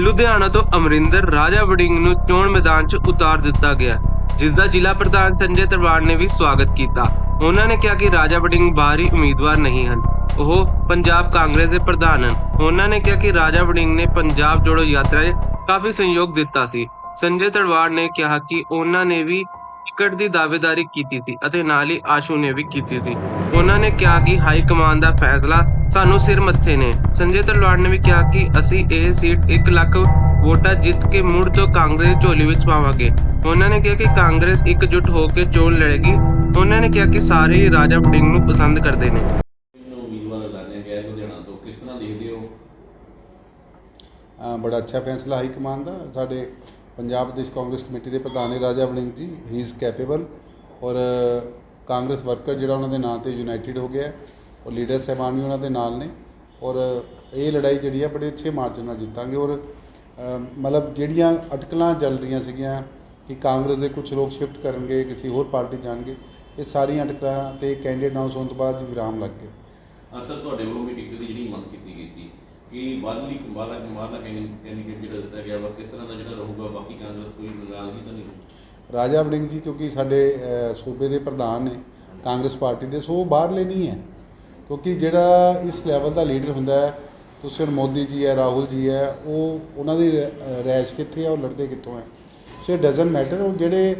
ਲੁਧਿਆਣਾ ਤੋਂ ਅਮਰਿੰਦਰ ਰਾਜਾ ਵੜਿੰਗ ਨੂੰ ਚੋਣ ਮੈਦਾਨ 'ਚ ਉਤਾਰ ਦਿੱਤਾ ਗਿਆ ਜਿਸ ਦਾ ਜ਼ਿਲ੍ਹਾ ਪ੍ਰਧਾਨ ਸੰਜੇ ਤਰਵਾੜ ਨੇ ਵੀ ਸਵਾਗਤ ਕੀਤਾ। ਉਹਨਾਂ ਨੇ ਕਿਹਾ ਕਿ ਰਾਜਾ ਵੜਿੰਗ ਬਾਹਰੀ ਉਮੀਦਵਾਰ ਨਹੀਂ ਹਨ, ਉਹ ਪੰਜਾਬ ਕਾਂਗਰਸ ਦੇ ਪ੍ਰਧਾਨ ਹਨ। ਉਹਨਾਂ ਨੇ ਕਿਹਾ ਕਿ ਰਾਜਾ ਵੜਿੰਗ ਨੇ ਪੰਜਾਬ ਜੋੜੋ ਯਾਤਰਾ 'ਚ ਕਾਫੀ ਸਹਿਯੋਗ ਦਿੱਤਾ ਸੀ। ਸੰਜੇ ਤਰਵਾੜ ਨੇ ਕਿਹਾ ਕਿ ਉਹਨਾਂ ਨੇ ਵੀ ਟਿਕਟ ਦੀ ਦਾਅਵੇਦਾਰੀ ਕੀਤੀ ਸੀ ਅਤੇ ਨਾਲ ਹੀ ਆਸ਼ੂ ਨੇ ਵੀ ਕੀਤੀ ਸੀ। ਉਹਨਾਂ ਨੇ ਕਿਹਾ ਕਿ ਹਾਈ ਕਮਾਂਡ ਦਾ ਫੈਸਲਾ ਸਾਨੂੰ ਸਿਰ ਮੱਥੇ ਨੇ। ਸੰਜੇ ਤਰਵਾੜ ਨੇ ਵੀ ਕਿਹਾ ਕਿ ਅਸੀਂ ਇਹ ਸੀਟ 1 ਲੱਖ ਵੋਟਾਂ ਜਿੱਤ ਕੇ ਮੁੜ ਤੋਂ ਕਾਂਗਰਸ ਝੋਲੀ ਵਿੱਚ ਪਾਵਾਂਗੇ। ਉਹਨਾਂ ਨੇ ਕਿਹਾ ਕਿ ਕਾਂਗਰਸ ਇਕਜੁੱਟ ਹੋ ਕੇ ਚੋਣ ਲੜੇਗੀ। ਉਹਨਾਂ ਨੇ ਕਿਹਾ ਕਿ ਸਾਰੇ ਰਾਜਾ ਵੜਿੰਗ ਨੂੰ ਪਸੰਦ ਕਰਦੇ ਨੇ। ਉਮੀਦਵਾਰ ਐਲਾਨਿਆ ਗਿਆ ਹੈ ਲੁਧਿਆਣਾ ਤੋਂ। ਕਿਸ ਤਰ੍ਹਾਂ ਦੇਖਦੇ ਹੋ? ਅ, ਬੜਾ ਅੱਛਾ ਫੈਸਲਾ ਹਾਈ ਕਮਾਨ ਦਾ। ਸਾਡੇ ਪੰਜਾਬ ਪ੍ਰਦੇਸ਼ ਕਾਂਗਰਸ ਕਮੇਟੀ ਦੇ ਪ੍ਰਧਾਨ ਨੇ ਰਾਜਾ ਵੜਿੰਗ ਜੀ। ਹੀ ਇਜ਼ ਕੈਪੇਬਲ ਔਰ ਕਾਂਗਰਸ ਵਰਕਰ ਜਿਹੜਾ ਉਹਨਾਂ ਦੇ ਨਾਂ ਤੇ ਯੂਨਾਈਟਿਡ ਹੋ ਗਿਆ। ਔਰ ਲੀਡਰ ਸਾਹਿਬਾਨ ਵੀ ਉਹਨਾਂ ਦੇ ਨਾਲ ਨੇ ਔਰ ਇਹ ਲੜਾਈ ਜਿਹੜੀ ਹੈ ਬੜੇ ਅੱਛੇ ਮਾਰਜਨ ਨਾਲ ਜਿੱਤਾਂਗੇ ਔਰ ਮਤਲਬ ਜਿਹੜੀਆਂ ਅਟਕਲਾਂ ਚੱਲ ਰਹੀਆਂ ਸੀਗੀਆਂ ਕਿ ਕਾਂਗਰਸ ਦੇ ਕੁਝ ਲੋਕ ਸ਼ਿਫਟ ਕਰਨਗੇ ਕਿਸੇ ਹੋਰ ਪਾਰਟੀ ਜਾਣਗੇ ਇਹ ਸਾਰੀਆਂ ਅਟਕਲਾਂ ਤੇ ਕੈਂਡੀਡੇਟ ਅਨਾਉਂਸ ਹੋਣ ਤੋਂ ਬਾਅਦ ਵਿਰਾਮ ਲੱਗ ਗਿਆ ਅਸਲ ਤੁਹਾਡੇ ਵੱਲੋਂ ਵੀ ਟਿਕਟ ਦੀ ਜਿਹੜੀ ਮੰਗ ਕੀਤੀ ਗਈ ਸੀ ਕਿ ਬਾਦਲੀ ਬਾਲਾ ਮਾਰਨਾ ਕੈਂਡੀਡੇਟ ਜਿਹੜਾ ਦਿੱਤਾ ਗਿਆ ਵਾ ਕਿਸ ਤਰ੍ਹਾਂ ਦਾ ਜਿਹੜਾ ਰਹੂਗਾ ਬਾਕੀ ਕਾਂਗਰਸ ਕੋਈ ਨਾਰਾਜ਼ਗੀ ਤਾਂ ਨਹੀਂ? ਰਾਜਾ ਵੜਿੰਗ ਜੀ ਕਿਉਂਕਿ ਸਾਡੇ ਸੂਬੇ ਦੇ ਪ੍ਰਧਾਨ ਨੇ ਕਾਂਗਰਸ ਪਾਰਟੀ ਦੇ ਸੋ ਬਾਹਰਲੇ ਨਹੀਂ ਹੈ ਕਿਉਂਕਿ ਜਿਹੜਾ ਇਸ ਲੈਵਲ ਦਾ ਲੀਡਰ ਹੁੰਦਾ ਹੈ, ਤੁਸੀਂ ਮੋਦੀ ਜੀ ਹੈ, ਰਾਹੁਲ ਜੀ ਹੈ, ਉਹ ਉਹਨਾਂ ਦੀ ਰ- ਰੈਸ਼ ਕਿੱਥੇ ਆ ਉਹ ਲੜਦੇ ਕਿੱਥੋਂ ਹੈ? ਸੋ ਇਟ ਡਸਨਟ ਮੈਟਰ ਉਹ ਜਿਹੜੇ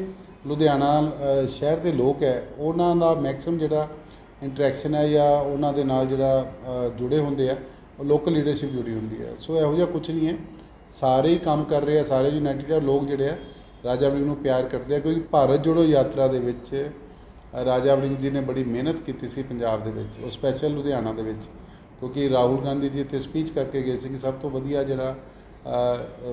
ਲੁਧਿਆਣਾ ਸ਼ਹਿਰ ਦੇ ਲੋਕ ਹੈ, ਉਹਨਾਂ ਦਾ ਮੈਕਸਿਮਮ ਜਿਹੜਾ ਇੰਟਰੈਕਸ਼ਨ ਹੈ ਜਾਂ ਉਹਨਾਂ ਦੇ ਨਾਲ ਜਿਹੜਾ ਜੁੜੇ ਹੁੰਦੇ ਆ, ਉਹ ਲੋਕਲ ਲੀਡਰਸ਼ਿਪ ਜੁੜੀ ਹੁੰਦੀ ਹੈ। ਸੋ ਇਹੋ ਜਿਹਾ ਕੁਝ ਨਹੀਂ ਹੈ। ਸਾਰੇ ਹੀ ਕੰਮ ਕਰ ਰਹੇ ਆ, ਸਾਰੇ ਯੂਨਾਈਟਿਡ ਆ, ਲੋਕ ਜਿਹੜੇ ਆ, ਰਾਜਾ ਵੜਿੰਗ ਨੂੰ ਪਿਆਰ ਕਰਦੇ ਆ, ਕਿਉਂਕਿ ਭਾਰਤ ਜੋੜੋ ਯਾਤਰਾ ਦੇ ਵਿੱਚ ਰਾਜਾ ਵੜਿੰਗ ਜੀ ਨੇ ਬੜੀ ਮਿਹਨਤ ਕੀਤੀ ਸੀ ਪੰਜਾਬ ਦੇ ਵਿੱਚ ਉਹ ਸਪੈਸ਼ਲ ਲੁਧਿਆਣਾ ਦੇ ਵਿੱਚ ਕਿਉਂਕਿ ਰਾਹੁਲ ਗਾਂਧੀ ਜੀ ਇੱਥੇ ਸਪੀਚ ਕਰਕੇ ਗਏ ਸੀ ਕਿ ਸਭ ਤੋਂ ਵਧੀਆ ਜਿਹੜਾ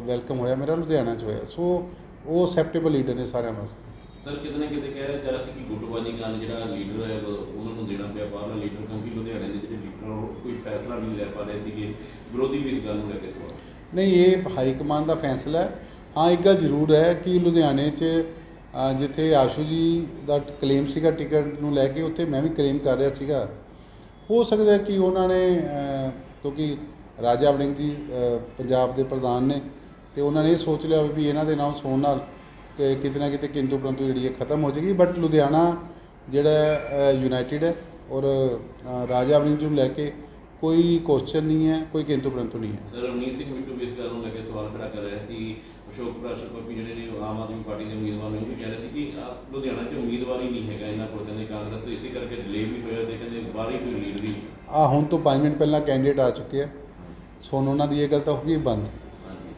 ਵੈਲਕਮ ਹੋਇਆ ਮੇਰਾ ਲੁਧਿਆਣਾ 'ਚ ਹੋਇਆ। ਸੋ ਉਹ ਅਸੈਪਟੇਬਲ ਲੀਡਰ ਨੇ ਸਾਰਿਆਂ ਵਾਸਤੇ। ਸਰ ਕਿਤੇ ਨਾ ਕਿਤੇ ਕਹਿ ਰਿਹਾ ਸੀ ਕਿ ਗੁੱਟਬਾਜੀ ਨਾਲ ਜਿਹੜਾ ਲੀਡਰ ਹੈ ਉਹ- ਉਹਨਾਂ ਨੂੰ ਦੇਣਾ ਪਿਆ ਬਾਹਰਲਾ ਲੀਡਰ ਕਿਉਂਕਿ ਲੁਧਿਆਣੇ ਦੇ ਜਿਹੜੇ ਲੀਡਰ ਉਹ ਕੋਈ ਫੈਸਲਾ ਨਹੀਂ ਲੈ ਪਾ ਰਹੇ ਸੀਗੇ। ਵਿਰੋਧੀ ਵੀ ਇਸ ਗੱਲ ਨੂੰ ਲੈ ਕੇ ਸਵਾਲ। ਨਹੀਂ ਇਹ ਹਾਈ ਕਮਾਂਡ ਦਾ ਫੈਸਲਾ ਹੈ। ਹਾਂ ਇੱਕ ਗੱਲ ਜ਼ਰੂਰ ਹੈ ਕਿ ਲੁਧਿਆਣੇ 'ਚ ਜਿੱਥੇ ਆਸ਼ੂ ਜੀ ਦਾ ਕਲੇਮ ਸੀਗਾ ਟਿਕਟ ਨੂੰ ਲੈ ਕੇ, ਉੱਥੇ ਮੈਂ ਵੀ ਕਲੇਮ ਕਰ ਰਿਹਾ ਸੀਗਾ। ਹੋ ਸਕਦਾ ਕਿ ਉਹਨਾਂ ਨੇ ਕਿਉਂਕਿ ਰਾਜਾ ਵੜਿੰਗ ਜੀ ਪੰਜਾਬ ਦੇ ਪ੍ਰਧਾਨ ਨੇ, ਤੇ ਉਹਨਾਂ ਨੇ ਇਹ ਸੋਚ ਲਿਆ ਵੀ ਇਹਨਾਂ ਦੇ ਨਾਮ ਸੋਣ ਨਾਲ ਕਿ ਕਿਤੇ ਨਾ ਕਿਤੇ ਕਿੰਤੂ ਪਰੰਤੂ ਜਿਹੜੀ ਹੈ ਖਤਮ ਹੋ ਜਾਏਗੀ। ਬਟ ਲੁਧਿਆਣਾ ਜਿਹੜਾ ਯੂਨਾਈਟਿਡ ਹੈ ਔਰ ਰਾਜਾ ਵੜਿੰਗ ਜੀ ਨੂੰ ਲੈ ਕੇ ਕੋਈ ਕੁਐਸਚਨ ਨਹੀਂ ਹੈ, ਕੋਈ ਕਿੰਤੂ ਪਰੰਤੂ ਨਹੀਂ ਹੈ। ਸਰ ਰਵਨੀਤ ਸਿੰਘ ਬਿੱਟੂ ਵੀ ਇਸ ਸਵਾਲ ਖੜਾ ਕਰ ਰਿਹਾ ਸੀ ਅਸ਼ੋਕ ਪ੍ਰਾਸ਼ਰ ਪੱਪੀ ਜਿਹੜੇ ਨੇ ਆਮ ਆਦਮੀ ਪਾਰਟੀ ਦੇ ਉਮੀਦਵਾਰ ਨੇ ਉਹ ਵੀ ਕਹਿ ਰਹੇ ਸੀ ਕਿ ਆਹ, ਲੁਧਿਆਣਾ 'ਚ ਉਮੀਦਵਾਰ ਹੀ ਨਹੀਂ ਹੈਗਾ ਇਹਨਾਂ ਕੋਲ ਕਹਿੰਦੇ ਕਾਂਗਰਸ ਇਸੇ ਕਰਕੇ ਡਿਲੇ ਵੀ ਹੋਇਆ ਤੇ ਕਹਿੰਦੇ ਬਾਹਰ ਹੀ ਕੋਈ ਲੀਡ ਦੀ ਆ ਹੁਣ ਤੋਂ 5 ਮਿੰਟ ਪਹਿਲਾਂ ਕੈਂਡੀਡੇਟ ਆ ਚੁੱਕੇ ਆ। ਸੋ ਹੁਣ ਉਹਨਾਂ ਦੀ ਇਹ ਗੱਲ ਤਾਂ ਹੋ ਗਈ ਬੰਦ।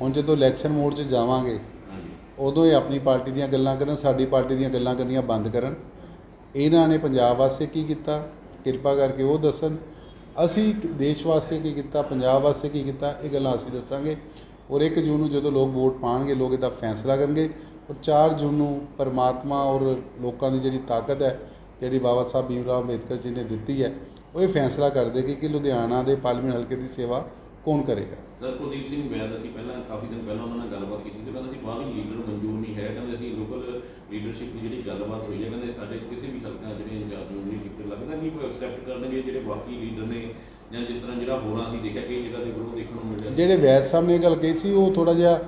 ਹੁਣ ਜਦੋਂ ਇਲੈਕਸ਼ਨ ਮੋਡ 'ਚ ਜਾਵਾਂਗੇ ਉਦੋਂ ਇਹ ਆਪਣੀ ਪਾਰਟੀ ਦੀਆਂ ਗੱਲਾਂ ਕਰਨ ਸਾਡੀ ਪਾਰਟੀ ਦੀਆਂ ਗੱਲਾਂ ਕਰਨੀਆਂ ਬੰਦ ਕਰਨ। ਇਹਨਾਂ ਨੇ ਪੰਜਾਬ ਵਾਸਤੇ ਕੀ ਕੀਤਾ? ਕਿਰਪਾ ਕਰਕੇ ਉਹ ਦੱਸਣ। ਅਸੀਂ ਦੇਸ਼ ਵਾਸਤੇ ਕੀ ਕੀਤਾ? ਪੰਜਾਬ ਵਾਸਤੇ ਕੀ ਕੀਤਾ? ਇਹ ਗੱਲਾਂ ਅਸੀਂ ਦੱਸਾਂਗੇ। ਔਰ 1 ਜੂਨ ਨੂੰ ਜਦੋਂ ਲੋਕ ਵੋਟ ਪਾਣਗੇ, ਲੋਕ ਇਹਦਾ ਫੈਸਲਾ ਕਰਨਗੇ ਔਰ 4 ਜੂਨ ਨੂੰ ਪਰਮਾਤਮਾ ਔਰ ਲੋਕਾਂ ਦੀ ਜਿਹੜੀ ਤਾਕਤ ਹੈ, ਜਿਹੜੀ ਬਾਬਾ ਸਾਹਿਬ ਭੀਮ ਰਾਓ ਅੰਬੇਦਕਰ ਜੀ ਨੇ ਦਿੱਤੀ ਹੈ, ਉਹ ਇਹ ਫੈਸਲਾ ਕਰ ਦੇਗੀ ਕਿ ਲੁਧਿਆਣਾ ਦੇ ਪਾਰਲੀਮੈਂਟ ਹਲਕੇ ਦੀ ਸੇਵਾ ਕੌਣ ਕਰੇਗਾ? ਸਰ, ਕੁਲਦੀਪ ਸਿੰਘ ਵੈਦ ਅਸੀਂ ਪਹਿਲਾਂ ਕਾਫੀ ਦਿਨ ਪਹਿਲਾਂ ਉਹਨਾਂ ਨਾਲ ਗੱਲਬਾਤ ਕੀਤੀ ਤੇ ਕਹਿੰਦੇ ਅਸੀਂ ਬਾਹਰਲੀ ਲੀਡਰ ਮਨਜ਼ੂਰ ਨਹੀਂ ਹੈ, ਕਹਿੰਦੇ ਅਸੀਂ ਲੋਕਲ ਲੀਡਰਸ਼ਿਪ ਦੀ ਜਿਹੜੀ ਗੱਲਬਾਤ ਹੋਈ ਹੈ, ਕਹਿੰਦੇ ਸਾਡੇ ਕਿਸੇ ਵੀ ਹਲਕਾ ਜਿਹੜੇ ਇੰਚਾਰਜ ਨੂੰ ਜਿਹੜੀ ਲੱਗਦਾ ਨਹੀਂ ਕੋਈ ਐਕਸੈਪਟ ਕਰਨਗੇ ਜਿਹੜੇ ਬਾਕੀ ਲੀਡਰ ਨੇ ਜਾਂ ਜਿਸ ਤਰ੍ਹਾਂ ਜਿਹੜਾ ਹੋਰਾਂ ਅਸੀਂ ਦੇਖਿਆ ਕਈ ਜਗ੍ਹਾ ਤੇ ਵਿਰੋਧ ਦੇਖਣ ਨੂੰ ਮਿਲਿਆ ਜਿਹੜੇ ਵੈਦ ਸਾਹਿਬ ਨੇ ਇਹ ਗੱਲ ਕਹੀ ਸੀ ਉਹ ਥੋੜਾ ਜਿਹਾ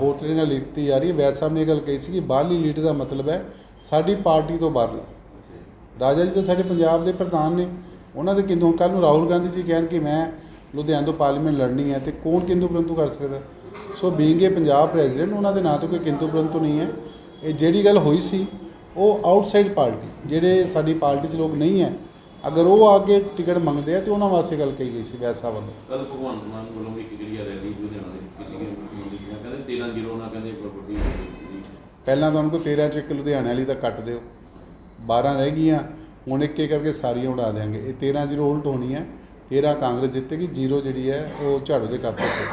ਹੋਰ ਤਰੀਕੇ ਨਾਲ ਲਿਖਤੀ ਜਾ ਰਹੀ ਹੈ ਵੈਦ ਸਾਹਿਬ ਨੇ ਇਹ ਗੱਲ ਕਹੀ ਸੀ ਕਿ ਬਾਹਰਲੀ ਲੀਡਰ ਦਾ ਮਤਲਬ ਹੈ ਸਾਡੀ ਪਾਰਟੀ ਤੋਂ ਬਾਹਰਲਾ। ਰਾਜਾ ਜੀ ਤਾਂ ਸਾਡੇ ਪੰਜਾਬ ਦੇ ਪ੍ਰਧਾਨ ਨੇ। ਉਹਨਾਂ ਦੇ ਕਿੰਦੋਂ ਕੱਲ ਨੂੰ ਰਾਹੁਲ ਗਾਂਧੀ ਜੀ ਕਹਿਣ ਕਿ ਮੈਂ ਲੁਧਿਆਣਾ ਤੋਂ ਪਾਰਲੀਮੈਂਟ ਲੜਨੀ ਹੈ ਤੇ ਕੌਣ ਕਿੰਦੂ ਪਰੰਤੂ ਕਰ ਸਕਦਾ? So being a Punjab president ਉਹਨਾਂ ਦੇ ਨਾਂ ਤੋਂ ਕੋਈ ਕਿੰਦੂ ਪਰੰਤੂ ਨਹੀਂ ਹੈ। ਇਹ ਜਿਹੜੀ ਗੱਲ ਹੋਈ ਸੀ ਉਹ ਆਊਟਸਾਈਡ ਪਾਰਟੀ ਜਿਹੜੇ ਸਾਡੀ ਪਾਰਟੀ 'ਚ ਲੋਕ ਨਹੀਂ ਹੈ ਅਗਰ ਉਹ ਆ ਕੇ ਟਿਕਟ ਮੰਗਦੇ ਆ ਤੇ ਉਹਨਾਂ ਵਾਸਤੇ ਗੱਲ ਕਹੀ ਗਈ ਸੀ ਸਾਹਿਬ ਵੱਲੋਂ। ਕੱਲ ਭਗਵੰਤ ਮਾਨ ਵੱਲੋਂ ਇੱਕ ਜਿਹੜੀ ਰੈਲੀ ਲੁਧਿਆਣਾ ਦੇ ਕੀਤੀ ਗਈ ਕਹਿੰਦੇ 13 ਜ਼ੀਰੋ ਨਾਲ ਕਹਿੰਦੇ ਵੱਡੀ ਪਹਿਲਾਂ ਤਾਂ ਉਹਨਾਂ ਕੋਲ 13 ਚ ਇੱਕ ਲੁਧਿਆਣੇ ਵਾਲੀ ਦਾ ਕੱਟ ਦਿਓ। 12 ਰਹਿ ਗਈਆਂ ਹੁਣ ਇੱਕ ਇੱਕ ਕਰਕੇ ਸਾਰੀਆਂ ਉਡਾ ਦੇਾਂਗੇ ਇਹ 13 ਜ਼ੀਰੋ ਉਲਟ ਹੋਣੀ ਹੈ 13 ਕਾਂਗਰਸ ਜਿੱਤੇਗੀ ਜ਼ੀਰੋ ਜਿਹੜੀ ਹੈ ਉਹ ਝਾੜੂ ਦੇ ਖਾਤੇ ਤੇ